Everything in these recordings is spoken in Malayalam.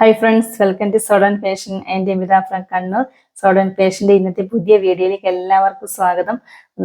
Hi friends welcome to Sodan fashion എന്റെ അമിത ഫ്രം കണ്ണൂർ. സോഡൻ ഫാഷന്റെ ഇന്നത്തെ പുതിയ വീഡിയോയിലേക്ക് എല്ലാവർക്കും സ്വാഗതം.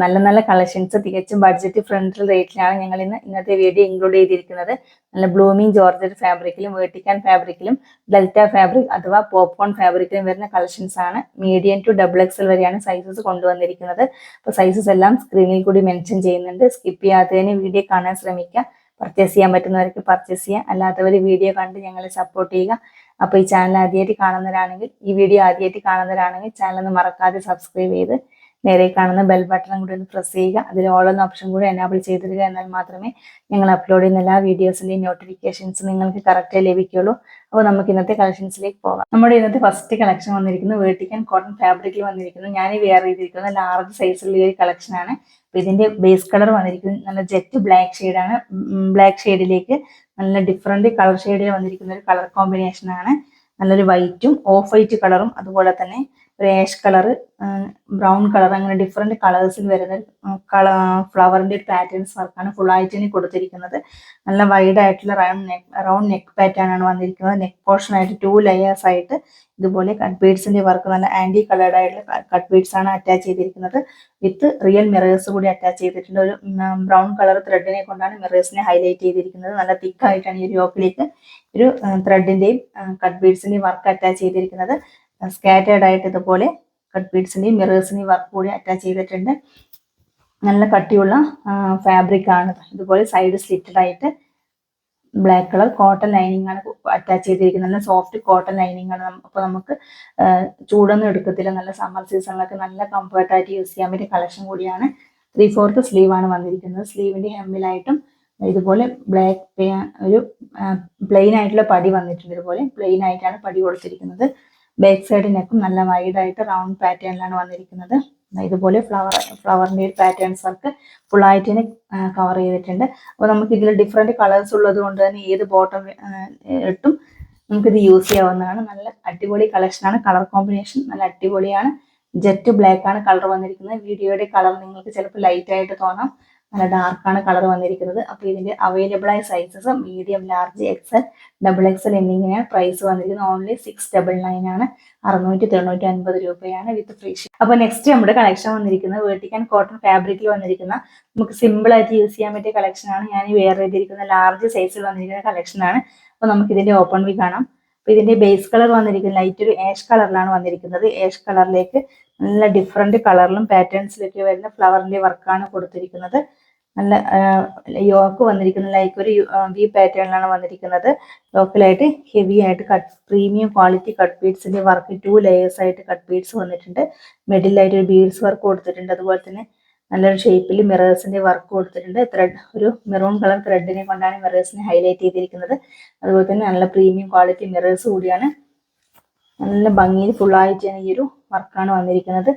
നല്ല നല്ല കളക്ഷൻസ് തികച്ചും ബഡ്ജറ്റ് ഫ്രണ്ട്ലി റേറ്റിലാണ് ഞങ്ങൾ ഇന്ന് ഇന്നത്തെ വീഡിയോ ഇൻക്ലൂഡ് ചെയ്തിരിക്കുന്നത്. നല്ല ബ്ലൂമിംഗ് ജോർജറ്റ് ഫാബ്രിക്കിലും വേർട്ടിക്കാൻ ഫാബ്രിക്കിലും ഡെൽറ്റ ഫാബ്രിക് അഥവാ പോപ്കോൺ ഫാബ്രിക്കിലും വരുന്ന കളക്ഷൻസ് ആണ്. മീഡിയം ടു ഡബിൾ എക്സൽ വരെയാണ് സൈസസ് കൊണ്ടുവന്നിരിക്കുന്നത്. അപ്പോൾ സൈസസ് എല്ലാം സ്ക്രീനിൽ കൂടി മെൻഷൻ ചെയ്യുന്നുണ്ട്. സ്കിപ്പ് ചെയ്യാത്തതിന് വീഡിയോ കാണാൻ ശ്രമിക്കുക. പർച്ചേസ് ചെയ്യാൻ പറ്റുന്നവർക്ക് പർച്ചേസ് ചെയ്യാം അല്ലാത്തവർ വീഡിയോ കണ്ട് ഞങ്ങളെ സപ്പോർട്ട് ചെയ്യുക. അപ്പോൾ ഈ ചാനൽ ആദ്യമായിട്ട് കാണുന്നവരാണെങ്കിൽ ഈ വീഡിയോ ആദ്യമായിട്ട് കാണുന്നവരാണെങ്കിൽ ചാനൽ ഒന്ന് മറക്കാതെ സബ്സ്ക്രൈബ് ചെയ്ത് നേരെ കാണുന്ന ബെൽ ബട്ടൺ കൂടി ഒന്ന് പ്രസ് ചെയ്യുക. അതിൽ ഓൾ ഓപ്ഷൻ കൂടി എനാബിൾ ചെയ്തിരിക എന്നാൽ മാത്രമേ ഞങ്ങൾ അപ്ലോഡ് ചെയ്യുന്ന എല്ലാ വീഡിയോസിന്റെയും നോട്ടിഫിക്കേഷൻസ് നിങ്ങൾക്ക് കറക്റ്റായി ലഭിക്കുള്ളൂ അപ്പോൾ നമുക്ക് ഇന്നത്തെ കളക്ഷൻസിലേക്ക് പോകാം. നമ്മുടെ ഇന്നത്തെ ഫസ്റ്റ് കളക്ഷൻ വന്നിരിക്കുന്നത് വേർട്ടിക്കാൻ കോട്ടൺ ഫാബ്രിക്കിൽ വന്നിരിക്കുന്നത് ഞാൻ വെയർ ചെയ്തിരിക്കുന്നത് ലാർജ് സൈസിലുള്ള ഒരു കളക്ഷനാണ് അപ്പോൾ ഇതിന്റെ ബേസ് കളർ വന്നിരിക്കുന്നത് നല്ല ജെറ്റ് ബ്ലാക്ക് ഷെയ്ഡാണ് ബ്ലാക്ക് ഷെയ്ഡിലേക്ക് നല്ല ഡിഫറെന്റ് കളർ ഷെയ്ഡിൽ വന്നിരിക്കുന്ന ഒരു കളർ കോമ്പിനേഷൻ ആണ്. നല്ലൊരു വൈറ്റും ഓഫ് വൈറ്റ് കളറും അതുപോലെ തന്നെ ഒരു ആഷ് കളർ ബ്രൗൺ കളർ അങ്ങനെ ഡിഫറെന്റ് കളേഴ്സിൽ വരുന്ന കള ഫ്ലവറിന്റെ ഒരു പാറ്റേൺസ് വർക്കാണ് ഫുൾ ആയിട്ട് കൊടുത്തിരിക്കുന്നത്. നല്ല വൈഡ് ആയിട്ടുള്ള round neck round neck pattern ആണ് വന്നിരിക്കുന്നത്. നെക്ക് പോർഷൻ ആയിട്ട് ടു ലെയേഴ്സ് ആയിട്ട് ഇതുപോലെ കട്ട് ബീഡ്സിന്റെ വർക്ക് നല്ല ആന്റി കളേർഡ് ആയിട്ടുള്ള കട്ട് ബീഡ്സ് ആണ് അറ്റാച്ച് ചെയ്തിരിക്കുന്നത്. വിത്ത് റിയൽ മിറേഴ്സ് കൂടി അറ്റാച്ച് ചെയ്തിട്ടുണ്ട്. ഒരു ബ്രൗൺ കളർ ത്രെഡിനെ കൊണ്ടാണ് മിറേഴ്സിനെ ഹൈലൈറ്റ് ചെയ്തിരിക്കുന്നത്. നല്ല തിക്കായിട്ടാണ് ഈ ഒരു യോക്കിലേക്ക് ഒരു ത്രെഡിന്റെയും കട്ട് ബീഡ്സിന്റെയും വർക്ക് അറ്റാച്ച് ചെയ്തിരിക്കുന്നത്. സ്കാറ്റേർഡ് ആയിട്ട് ഇതുപോലെ കട്ട് ബീഡ്സിന്റെയും മിറേഴ്സിന്റെയും വർക്ക് കൂടി അറ്റാച്ച് ചെയ്തിട്ടുണ്ട്. നല്ല കട്ടിയുള്ള ഫാബ്രിക് ആണ് ഇതുപോലെ സൈഡ് സ്ലിറ്റഡ് ആയിട്ട് ബ്ലാക്ക് കളർ കോട്ടൺ ലൈനിങ് ആണ് അറ്റാച്ച് ചെയ്തിരിക്കുന്നത്. നല്ല സോഫ്റ്റ് കോട്ടൺ ലൈനിങ് ആണ്. അപ്പോൾ നമുക്ക് ചൂടൊന്നും എടുക്കത്തില്ല. നല്ല സമ്മർ സീസണിലൊക്കെ നല്ല കംഫർട്ടായിട്ട് യൂസ് ചെയ്യാൻ പറ്റിയ കളക്ഷൻ കൂടിയാണ്. ത്രീ ഫോർത്ത് സ്ലീവ് ആണ് വന്നിരിക്കുന്നത്. സ്ലീവിന്റെ ഹെമ്മിലായിട്ടും ഇതുപോലെ ബ്ലാക്ക് ഒരു പ്ലെയിൻ ആയിട്ടുള്ള പടി വന്നിട്ടുണ്ട്. ഇതുപോലെ പ്ലെയിൻ ആയിട്ടാണ് പടി കൊടുത്തിരിക്കുന്നത്. ബാക്ക് സൈഡ് നെക്കും നല്ല വൈഡ് ആയിട്ട് റൗണ്ട് പാറ്റേണിലാണ് വന്നിരിക്കുന്നത്. ഇതുപോലെ ഫ്ലവർ ഫ്ലവറിന്റെ ഒരു പാറ്റേൺസ് വർക്ക് തന്നെ കവർ ചെയ്തിട്ടുണ്ട്. അപ്പോൾ നമുക്ക് ഇതിൽ ഡിഫറെന്റ് കളേഴ്സ് ഉള്ളത് കൊണ്ട് തന്നെ ഏത് ബോട്ടം ഇട്ടും നമുക്കിത് യൂസ് ചെയ്യാവുന്നതാണ്. നല്ല അടിപൊളി കളക്ഷനാണ് കളർ കോമ്പിനേഷൻ നല്ല അടിപൊളിയാണ്. ജെറ്റ് ബ്ലാക്ക് ആണ് കളർ വന്നിരിക്കുന്നത്. വീഡിയോയുടെ കളർ നിങ്ങൾക്ക് ചിലപ്പോൾ ലൈറ്റ് ആയിട്ട് തോന്നാം. നല്ല ഡാർക്കാണ് കളർ വന്നിരിക്കുന്നത്. അപ്പോൾ ഇതിന്റെ അവൈലബിൾ ആയ sizes medium large XL double XL എന്നിങ്ങനെയാണ് പ്രൈസ് വന്നിരിക്കുന്നത്. ഓൺലി സിക്സ് ഡബിൾ നയൻ ആണ്. അറുന്നൂറ്റി തൊണ്ണൂറ്റി അൻപത് രൂപയാണ് വിത്ത് ഫ്രീ ഷിപ്പ് അപ്പോൾ നെക്സ്റ്റ് നമ്മുടെ കളക്ഷൻ വന്നിരിക്കുന്നത് വേർട്ടിക്കൻ കോട്ടൺ ഫാബ്രിക്കിൽ വന്നിരിക്കുന്ന നമുക്ക് സിമ്പിൾ ആയിട്ട് യൂസ് ചെയ്യാൻ പറ്റിയ കളക്ഷൻ ആണ്. ഞാൻ വെയർ ചെയ്തിരിക്കുന്ന ലാർജ് സൈസിൽ വന്നിരിക്കുന്ന കളക്ഷൻ ആണ്. അപ്പോൾ നമുക്ക് ഇതിന്റെ ഓപ്പൺ വി കാണാം. അപ്പോൾ ഇതിന്റെ ബേസ് കളർ വന്നിരിക്കുന്നത് ലൈറ്റ് ഒരു ഏഷ് കളറിലാണ് വന്നിരിക്കുന്നത്. ഏഷ് കളറിലേക്ക് നല്ല ഡിഫറെന്റ് കളറിലും പാറ്റേൺസിലൊക്കെ വരുന്ന ഫ്ലവറിന്റെ വർക്കാണ് കൊടുത്തിരിക്കുന്നത്. നല്ല യോക്ക് വന്നിരിക്കുന്നത് ലൈക്ക് ഒരു വി പാറ്റേണിലാണ് വന്നിരിക്കുന്നത്. ലോക്കലായിട്ട് ഹെവി ആയിട്ട് കട്ട് പ്രീമിയം ക്വാളിറ്റി കട്ട് ബീഡ്സിന്റെ വർക്ക് ടു ലെയേഴ്സ് ആയിട്ട് കട്ട് ബീഡ്സ് വന്നിട്ടുണ്ട്. മിഡിലായിട്ട് ഒരു ബീഡ്സ് വർക്ക് കൊടുത്തിട്ടുണ്ട്. അതുപോലെ തന്നെ നല്ലൊരു ഷേപ്പിൽ മിറേഴ്സിന്റെ വർക്ക് കൊടുത്തിട്ടുണ്ട്. ത്രെഡ് ഒരു മെറൂൺ കളർ ത്രെഡിനെ കൊണ്ടാണ് മിറേഴ്സിനെ ഹൈലൈറ്റ് ചെയ്തിരിക്കുന്നത്. അതുപോലെ തന്നെ നല്ല പ്രീമിയം ക്വാളിറ്റി മിറേഴ്സ് കൂടിയാണ്. നല്ല ഭംഗിയിൽ ഫുള്ളായിട്ടാണ് ഈ ഒരു വർക്കാണ് വന്നിരിക്കുന്നത്.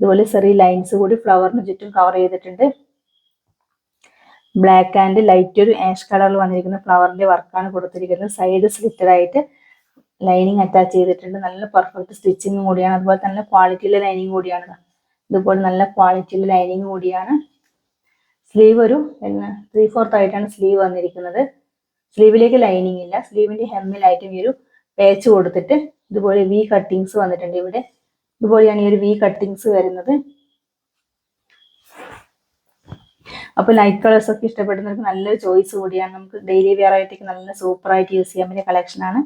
ഇതുപോലെ ചെറിയ ലൈൻസ് കൂടി ഫ്ലവറിന് ചുറ്റും കവർ ചെയ്തിട്ടുണ്ട്. ബ്ലാക്ക് ആൻഡ് ലൈറ്റ് ഒരു ആഷ് കളറിൽ വന്നിരിക്കുന്ന ഫ്ലവറിന്റെ വർക്കാണ് കൊടുത്തിരിക്കുന്നത്. സൈഡ് സ്ലിറ്റഡ് ആയിട്ട് ലൈനിങ് അറ്റാച്ച് ചെയ്തിട്ടുണ്ട്. നല്ല പെർഫെക്റ്റ് സ്റ്റിച്ചിങ് കൂടിയാണ്. അതുപോലെ തന്നെ ക്വാളിറ്റിയിലെ ലൈനിങ് കൂടിയാണ് ഇതുപോലെ നല്ല ക്വാളിറ്റിയിലെ ലൈനിങ് കൂടിയാണ്. സ്ലീവ് ഒരു ത്രീ ഫോർത്ത് ആയിട്ടാണ് സ്ലീവ് വന്നിരിക്കുന്നത്. സ്ലീവിലേക്ക് ലൈനിങ് ഇല്ല. സ്ലീവിന്റെ ഹെമ്മിലായിട്ടും ഈ ഒരു പേച്ച് കൊടുത്തിട്ട് ഇതുപോലെ വി കട്ടിങ്സ് വന്നിട്ടുണ്ട് ഇവിടെ. ഇതുപോലെയാണ് ഈ ഒരു വി കട്ടിങ്സ് വരുന്നത്. അപ്പോൾ ലൈറ്റ് കളേഴ്സ് ഒക്കെ ഇഷ്ടപ്പെടുന്നവർക്ക് നല്ലൊരു ചോയ്സ് കൂടിയാണ്. നമുക്ക് ഡെയിലി വെയർ ആയിട്ടേക്ക് നല്ല സൂപ്പർ ആയിട്ട് യൂസ് ചെയ്യാൻ പറ്റിയ കളക്ഷൻ ആണ്.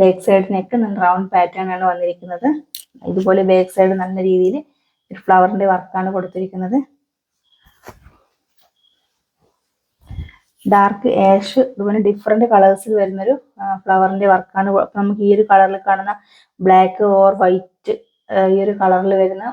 ബാക്ക് സൈഡ് നെക്ക് നല്ല റൗണ്ട് പാറ്റേൺ ആണ് വന്നിരിക്കുന്നത്. ഇതുപോലെ ബാക്ക് സൈഡ് നല്ല രീതിയിൽ ഒരു ഫ്ലവറിന്റെ വർക്കാണ് കൊടുത്തിരിക്കുന്നത്. ഡാർക്ക് ആഷ് അതുപോലെ ഡിഫറെന്റ് കളേഴ്സിൽ വരുന്നൊരു ഫ്ലവറിന്റെ വർക്കാണ് നമുക്ക് ഈ ഒരു കളറിൽ കാണുന്ന ബ്ലാക്ക് ഓർ വൈറ്റ് ഈ ഒരു കളറിൽ വരുന്ന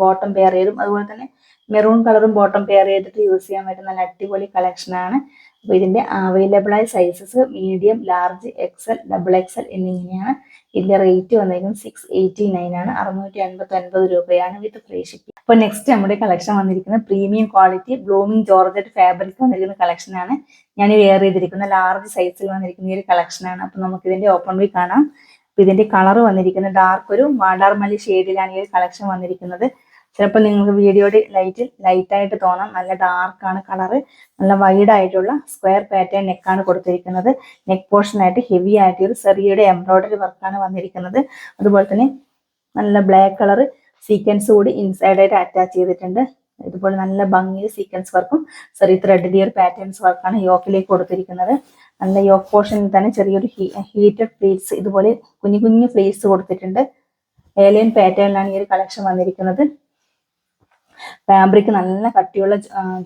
ബോട്ടം പെയർ ചെയ്തും. അതുപോലെ തന്നെ മെറൂൺ കളറും ബോട്ടം പെയർ ചെയ്തിട്ട് യൂസ് ചെയ്യാൻ പറ്റുന്ന നല്ല അടിപൊളി കളക്ഷനാണ് അപ്പോൾ ഇതിന്റെ അവൈലബിൾ ആയ sizes medium large XL double XL എന്നിങ്ങനെയാണ് ഇതിന്റെ റേറ്റ് വന്നിരിക്കുന്നത് സിക്സ് എയ്റ്റി നയൻ ആണ്. അറുന്നൂറ്റി അൻപത്തി ഒൻപത് രൂപയാണ് വിത്ത് ഫ്രീ ഷിപ്പിംഗ് അപ്പോൾ നെക്സ്റ്റ് നമ്മുടെ കളക്ഷൻ വന്നിരിക്കുന്നത് premium quality blooming georgette fabric വന്നിരിക്കുന്ന കളക്ഷനാണ് ഞാൻ വെയർ ചെയ്തിരിക്കുന്ന ലാർജ് സൈസിൽ വന്നിരിക്കുന്ന ഈ ഒരു കളക്ഷനാണ് അപ്പോൾ നമുക്ക് ഇതിന്റെ ഓപ്പൺ വി കാണാം. ഇതിന്റെ കളർ വന്നിരിക്കുന്നത് ഡാർക്ക് ഒരു വാടാർമല്ലി ഷെയ്ഡിലാണ് ഈ ഒരു കളക്ഷൻ വന്നിരിക്കുന്നത്. ചിലപ്പോൾ നിങ്ങൾക്ക് വീഡിയോയുടെ ലൈറ്റ് ലൈറ്റ് ആയിട്ട് തോന്നാം. നല്ല ഡാർക്കാണ് കളറ് നല്ല വൈഡ് ആയിട്ടുള്ള സ്ക്വയർ പാറ്റേൺ നെക്കാണ് കൊടുത്തിരിക്കുന്നത്. നെക്ക് പോർഷനായിട്ട് ഹെവി ആയിട്ട് ഒരു ചെറിയുടെ എംബ്രോയിഡറി വർക്കാണ് വന്നിരിക്കുന്നത്. അതുപോലെ തന്നെ നല്ല ബ്ലാക്ക് കളർ സീക്വൻസ് കൂടി ഇൻസൈഡായിട്ട് അറ്റാച്ച് ചെയ്തിട്ടുണ്ട്. ഇതുപോലെ നല്ല ഭംഗിയിൽ സീക്വൻസ് വർക്കും ചെറിയ ത്രെഡ് ഡിയർ പാറ്റേൺസ് വർക്കാണ് യോക്കിലേക്ക് കൊടുത്തിരിക്കുന്നത്. നല്ല യോക്ക് പോർഷനിൽ തന്നെ ചെറിയൊരു ഹീറ്റഡ് പ്ലേറ്റ്സ് ഇതുപോലെ കുഞ്ഞു കുഞ്ഞു പ്ലേറ്റ്സ് കൊടുത്തിട്ടുണ്ട്. ഏലിയൻ പാറ്റേണിലാണ് ഈ ഒരു കളക്ഷൻ വന്നിരിക്കുന്നത്. ഫാബ്രിക് നല്ല കട്ടിയുള്ള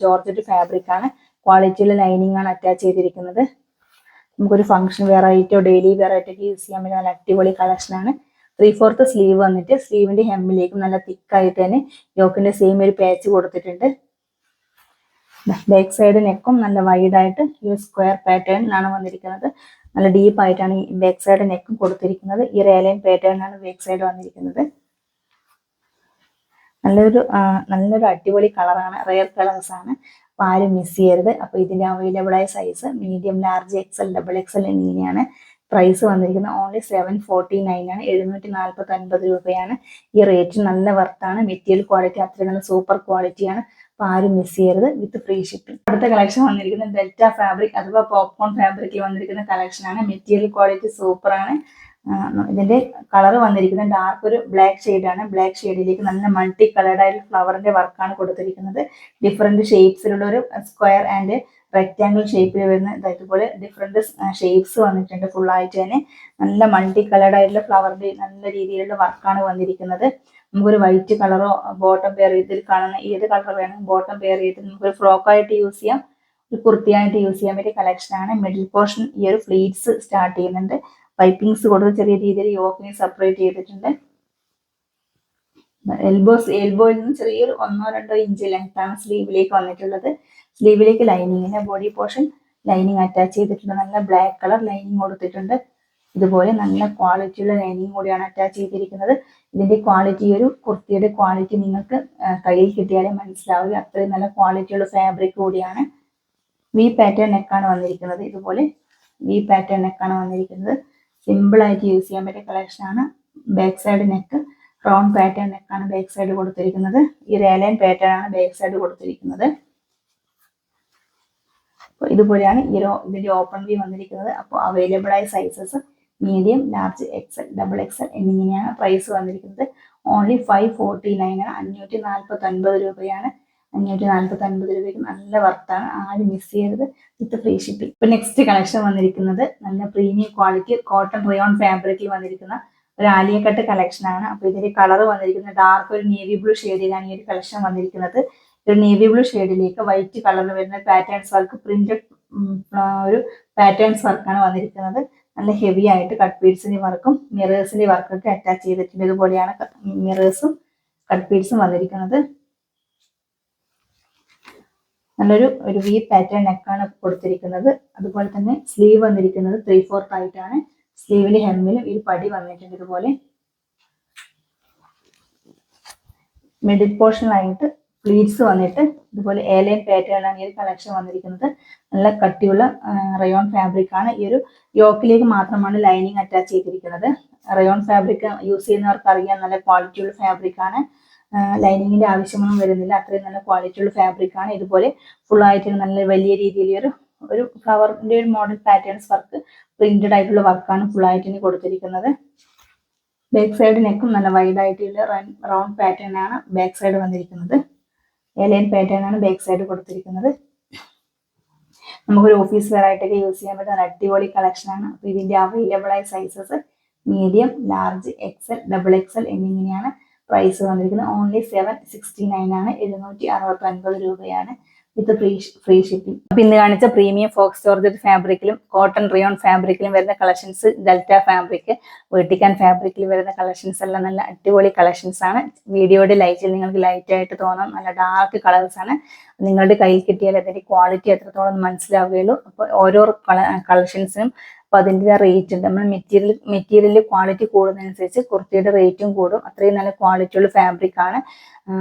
ജോർജറ്റ് ഫാബ്രിക് ആണ്. ക്വാളിറ്റിയുള്ള ലൈനിങ് ആണ് അറ്റാച്ച് ചെയ്തിരിക്കുന്നത്. നമുക്കൊരു ഫംഗ്ഷൻ വെറൈറ്റിയോ ഡെയിലി ഒക്കെ യൂസ് ചെയ്യാൻ പറ്റുന്ന നല്ല അടിപൊളി ആണ്. ത്രീ ഫോർത്ത് സ്ലീവ് വന്നിട്ട് സ്ലീവിന്റെ ഹെമ്മിലേക്കും നല്ല തിക്കായിട്ട് തന്നെ യോക്കിന്റെ സെയിം ഒരു പാച്ച് കൊടുത്തിട്ടുണ്ട്. ബാക്ക് സൈഡ് നെക്കും നല്ല വൈഡ് ആയിട്ട് ഈ സ്ക്വയർ പാറ്റേണിലാണ് വന്നിരിക്കുന്നത്. നല്ല ഡീപ്പായിട്ടാണ് ഈ ബാക്ക് സൈഡ് നെക്കും കൊടുത്തിരിക്കുന്നത്. ഈ റേലൈൻ പാറ്റേണിലാണ് ബാക്ക് സൈഡ് വന്നിരിക്കുന്നത്. നല്ലൊരു നല്ലൊരു അടിപൊളി കളറാണ് റെയർ കളേഴ്സ് ആണ്. അപ്പോൾ ആരും മിസ് ചെയ്യരുത്. അപ്പോൾ അവൈലബിൾ ആയ size medium large XL double XL എന്നിങ്ങനെയാണ് പ്രൈസ് വന്നിരിക്കുന്നത്. ഓൺലി സെവൻ ഫോർട്ടി നയൻ ആണ്. എഴുന്നൂറ്റി നാൽപ്പത്തി ഒൻപത് രൂപയാണ്. ഈ റേറ്റ് നല്ല വർത്താണ് മെറ്റീരിയൽ ക്വാളിറ്റി അത്രയും നല്ല സൂപ്പർ ക്വാളിറ്റിയാണ് അപ്പോൾ ആരും മിസ് ചെയ്യരുത്. വിത്ത് ഫ്രീ ഷിപ്പിംഗ് അടുത്ത കളക്ഷൻ വന്നിരിക്കുന്നത് ഡെൽറ്റ ഫാബ്രിക് അഥവാ പോപ്കോൺ ഫാബ്രിക്കിൽ വന്നിരിക്കുന്ന കളക്ഷനാണ് മെറ്റീരിയൽ ക്വാളിറ്റി സൂപ്പറാണ് ഇതിന്റെ കളർ വന്നിരിക്കുന്നത് ഡാർക്ക് ഒരു ബ്ലാക്ക് ആണ്. ബ്ലാക്ക് ഷെയ്ഡിലേക്ക് നല്ല മൾട്ടി കളേർഡ് ആയിട്ടുള്ള ഫ്ലവറിന്റെ വർക്കാണ് കൊടുത്തിരിക്കുന്നത്. ഡിഫറെന്റ് ഷേപ്സിലുള്ള ഒരു സ്ക്വയർ ആൻഡ് റെക്റ്റാങ്കിൾ ഷേപ്പിൽ വരുന്ന ഇതുപോലെ ഡിഫറെന്റ് ഷേപ്സ് വന്നിട്ടുണ്ട് ഫുൾ ആയിട്ട് തന്നെ. നല്ല മൾട്ടി കളേർഡ് ആയിട്ടുള്ള ഫ്ലവറിന്റെ നല്ല രീതിയിലുള്ള വർക്കാണ് വന്നിരിക്കുന്നത്. നമുക്കൊരു വൈറ്റ് കളറോ ബോട്ടം പെയർ ചെയ്തിൽ കാണുന്ന ഏത് കളർ വേണമെങ്കിലും ബോട്ടം പെയർ ചെയ്ത് നമുക്കൊരു ഫ്രോക്കായിട്ട് യൂസ് ചെയ്യാം. ഒരു കുർത്തിയായിട്ട് യൂസ് ചെയ്യാൻ പറ്റിയ ആണ്. മിഡിൽ പോർഷൻ ഈ ഒരു ഫ്ലീറ്റ്സ് സ്റ്റാർട്ട് ചെയ്യുന്നുണ്ട്. പൈപ്പിങ്സ് കൊടുത്ത് ചെറിയ രീതിയിൽ യോക്കിനെ സെപ്പറേറ്റ് ചെയ്തിട്ടുണ്ട്. എൽബോസ് എൽബോയിൽ നിന്ന് ചെറിയൊരു ഒന്നോ രണ്ടോ ഇഞ്ച് ലെങ്ത് ആണ് സ്ലീവിലേക്ക് വന്നിട്ടുള്ളത്. സ്ലീവിലേക്ക് ലൈനിങ്ങിന് ബോഡി പോർഷൻ ലൈനിങ് അറ്റാച്ച് ചെയ്തിട്ടുണ്ട്. നല്ല ബ്ലാക്ക് കളർ ലൈനിങ് കൊടുത്തിട്ടുണ്ട്. ഇതുപോലെ നല്ല ക്വാളിറ്റിയുള്ള ലൈനിങ് കൂടിയാണ് അറ്റാച്ച് ചെയ്തിരിക്കുന്നത്. ഇതിന്റെ ക്വാളിറ്റി ഒരു കുർത്തിയുടെ ക്വാളിറ്റി നിങ്ങൾക്ക് കയ്യിൽ കിട്ടിയാലേ മനസ്സിലാവുക. അത്രയും നല്ല ക്വാളിറ്റിയുള്ള ഫാബ്രിക് കൂടിയാണ്. വി പാറ്റേൺ നെക്കാണ് വന്നിരിക്കുന്നത്. ഇതുപോലെ വി പാറ്റേൺ നെക്കാണ് വന്നിരിക്കുന്നത്. സിമ്പിൾ ആയിട്ട് യൂസ് ചെയ്യാൻ പറ്റിയ കളക്ഷൻ ആണ്. Back side neck round pattern നെക്കാണ് ബാക്ക് സൈഡ് കൊടുത്തിരിക്കുന്നത്. ഈ റേലൈൻ പാറ്റേൺ ആണ് ബാക്ക് സൈഡ് കൊടുത്തിരിക്കുന്നത്. അപ്പോൾ ഇതുപോലെയാണ് ഈ ഇതിന്റെ ഓപ്പൺ വി വന്നിരിക്കുന്നത്. അപ്പോൾ അവൈലബിൾ ആയ sizes medium large XL double XL എന്നിങ്ങനെയാണ് പ്രൈസ് വന്നിരിക്കുന്നത്. ഓൺലി ഫൈവ് ഫോർട്ടി നയൻ ആണ്. അഞ്ഞൂറ്റി നാൽപ്പത്തി ഒൻപത് രൂപയാണ് അഞ്ഞൂറ്റി നാൽപ്പത്തി അൻപത് രൂപയ്ക്ക് നല്ല വർത്താണ്. ആരും മിസ് ചെയ്യരുത്. വിത്ത് ഫ്രീ ഷിപ്പിംഗ് ഇപ്പൊ നെക്സ്റ്റ് കളക്ഷൻ വന്നിരിക്കുന്നത് നല്ല പ്രീമിയം ക്വാളിറ്റി കോട്ടൺ റിയോൺ ഫാബ്രിക്കിൽ വന്നിരിക്കുന്ന ഒരു ആലിയക്കട്ട് കളക്ഷൻ ആണ്. അപ്പൊ ഇതിന്റെ കളർ വന്നിരിക്കുന്നത് ഡാർക്ക് ഒരു നേവി ബ്ലൂ ഷെയ്ഡിലാണ് ഈ ഒരു കളക്ഷൻ വന്നിരിക്കുന്നത്. ഒരു നേവി ബ്ലൂ ഷെയ്ഡിലേക്ക് വൈറ്റ് കളറിൽ വരുന്ന പാറ്റേൺസ് വർക്ക് പ്രിന്റഡ് ഒരു പാറ്റേൺസ് വർക്കാണ് വന്നിരിക്കുന്നത്. നല്ല ഹെവി ആയിട്ട് കട്ട് പീഡ്സിന്റെ വർക്കും മിറേഴ്സിന്റെ വർക്കൊക്കെ അറ്റാച്ച് ചെയ്തിട്ടുണ്ട്. ഇതുപോലെയാണ് മിറേഴ്സും കട്ട് പീഡ്സും വന്നിരിക്കുന്നത്. നല്ലൊരു ഒരു വി പാറ്റേൺ നെക്കാണ് കൊടുത്തിരിക്കുന്നത്. അതുപോലെ തന്നെ സ്ലീവ് വന്നിരിക്കുന്നത് ത്രീ ഫോർത്ത് ആയിട്ടാണ്. സ്ലീവിന്റെ ഹെമ്മിലും ഈ പടി വന്നിട്ടുണ്ട് ഇതുപോലെ. മിഡിൽ പോർഷനിലായിട്ട് പ്ലീറ്റ്സ് വന്നിട്ട് ഇതുപോലെ ഏലൈൻ പാറ്റേൺ ആണ് ഈ ഒരു കളക്ഷൻ വന്നിരിക്കുന്നത്. നല്ല കട്ടിയുള്ള റയോൺ ഫാബ്രിക് ആണ്. ഈ ഒരു യോക്കിലേക്ക് മാത്രമാണ് ലൈനിങ് അറ്റാച്ച് ചെയ്തിരിക്കുന്നത്. റയോൺ ഫാബ്രിക് യൂസ് ചെയ്യുന്നവർക്ക് അറിയാം നല്ല ക്വാളിറ്റിയുള്ള ഫാബ്രിക് ആണ്. ലൈനിങ്ങിന്റെ ആവശ്യമൊന്നും വരുന്നില്ല. അത്രയും നല്ല ക്വാളിറ്റി ഉള്ള ഫാബ്രിക് ആണ്. ഇതുപോലെ ഫുൾ ആയിട്ട് നല്ല വലിയ രീതിയിൽ ഒരു ഒരു ഫ്ലവറിന്റെ ഒരു മോഡൽ പാറ്റേൺസ് വർക്ക് പ്രിന്റഡ് ആയിട്ടുള്ള വർക്കാണ് ഫുൾ ആയിട്ട് കൊടുത്തിരിക്കുന്നത്. ബാക്ക് സൈഡ് നെക്കും നല്ല വൈഡ് ആയിട്ടുള്ള റൗണ്ട് പാറ്റേൺ ആണ് ബാക്ക് സൈഡ് വന്നിരിക്കുന്നത്. എലൈൻ പാറ്റേൺ ആണ് ബാക്ക് സൈഡ് കൊടുത്തിരിക്കുന്നത്. നമുക്കൊരു ഓഫീസ് വെയർ ആയിട്ടൊക്കെ യൂസ് ചെയ്യാൻ പറ്റുന്ന അടിപൊളി കളക്ഷൻ ആണ്. അപ്പൊ ഇതിന്റെ അവൈലബിൾ ആയ sizes medium large XL double XL എന്നിങ്ങനെയാണ് പ്രൈസ് വന്നിരിക്കുന്നത് ഓൺലി സെവൻ സിക്സ്റ്റി നയൻ ആണ്. എഴുന്നൂറ്റി അറുപത്തി ഒൻപത് രൂപയാണ് വിത്ത് ഫ്രീ ഫ്രീ ഷിപ്പിംഗ് അപ്പൊ ഇന്ന് കാണിച്ച പ്രീമിയം ഫോക്സ് ജോർജറ്റ് ഫാബ്രിക്കിലും കോട്ടൺ റിയോൺ ഫാബ്രിക്കിലും വരുന്ന കളക്ഷൻസ് ഡെൽറ്റ ഫാബ്രിക് വെട്ടിക്കാൻ ഫാബ്രിക്കിൽ വരുന്ന കളക്ഷൻസ് എല്ലാം നല്ല അടിപൊളി കളക്ഷൻസ് ആണ്. വീഡിയോയുടെ ലൈറ്റിൽ നിങ്ങൾക്ക് ലൈറ്റ് ആയിട്ട് തോന്നാം. നല്ല ഡാർക്ക് കളേഴ്സ് ആണ്. നിങ്ങളുടെ കയ്യിൽ കിട്ടിയാൽ അതിന്റെ ക്വാളിറ്റി എത്രത്തോളം മനസ്സിലാവുകയുള്ളൂ. അപ്പോൾ ഓരോ കളക്ഷൻസിനും അപ്പോൾ അതിന്റെ റേറ്റ് ഉണ്ട്. നമ്മൾ മെറ്റീരിയൽ മെറ്റീരിയൽ ക്വാളിറ്റി കൂടുന്നതനുസരിച്ച് കുർത്തിയുടെ റേറ്റും കൂടും. അത്രയും നല്ല ക്വാളിറ്റിയുള്ള ഫാബ്രിക് ആണ്.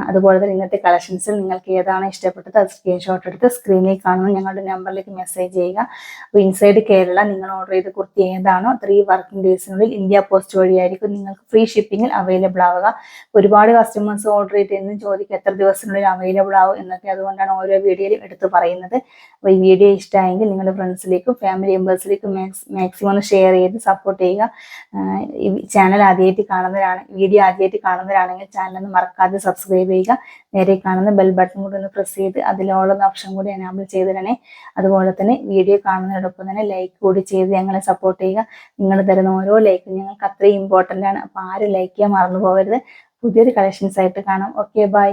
അതുപോലെ തന്നെ ഇന്നത്തെ കളക്ഷൻസിൽ നിങ്ങൾക്ക് ഏതാണ് ഇഷ്ടപ്പെട്ടത് അത് സ്ക്രീൻഷോട്ട് എടുത്ത് സ്ക്രീനിൽ കാണുന്ന. ഞങ്ങളുടെ നമ്പറിലേക്ക് മെസ്സേജ് ചെയ്യുക. അപ്പോൾ ഇൻസൈഡ് കേരള നിങ്ങൾ ഓർഡർ ചെയ്ത കുർത്തി ഏതാണോ ത്രീ വർക്കിംഗ് ഡേയ്സിനുള്ളിൽ ഇന്ത്യ പോസ്റ്റ് വഴിയായിരിക്കും നിങ്ങൾക്ക് ഫ്രീ ഷിപ്പിംഗിൽ അവൈലബിൾ ആവുക. ഒരുപാട് കസ്റ്റമേഴ്സ് ഓർഡർ ചെയ്ത് എന്നും ചോദിക്കും എത്ര ദിവസത്തിനുള്ളിൽ അവൈലബിൾ ആവും എന്നൊക്കെ. അതുകൊണ്ടാണ് ഓരോ വീഡിയോയിലും എടുത്ത് പറയുന്നത്. അപ്പോൾ ഈ വീഡിയോ ഇഷ്ടമായെങ്കിൽ നിങ്ങളുടെ ഫ്രണ്ട്സിലേക്കും ഫാമിലി മെമ്പേഴ്സിലേക്കും മാക്സിമം ഒന്ന് ഷെയർ ചെയ്ത് സപ്പോർട്ട് ചെയ്യുക. ഈ ചാനൽ ആദ്യമായിട്ട് കാണുന്നവരാണ് വീഡിയോ ആദ്യമായിട്ട് കാണുന്നവരാണെങ്കിൽ ചാനൽ ഒന്ന് മറക്കാതെ സബ്സ്ക്രൈബ് ചെയ്യുക. നേരെ കാണുന്ന ബെൽ ബട്ടൺ കൂടി ഒന്ന് പ്രസ് ചെയ്ത് അതിലോളുന്ന ഓപ്ഷൻ കൂടി എനാബിൾ ചെയ്തിടണേ. അതുപോലെ തന്നെ വീഡിയോ കാണുന്നതിനോടൊപ്പം തന്നെ ലൈക്ക് കൂടി ചെയ്ത് ഞങ്ങളെ സപ്പോർട്ട് ചെയ്യുക. നിങ്ങൾ തരുന്ന ഓരോ ലൈക്കും ഞങ്ങൾക്ക് അത്രയും ഇമ്പോർട്ടന്റ് ആണ്. അപ്പോൾ ആരും ലൈക്ക് ചെയ്യാൻ മറന്നു പോകരുത്. പുതിയൊരു കളക്ഷൻസ് ആയിട്ട് കാണാം. Okay bye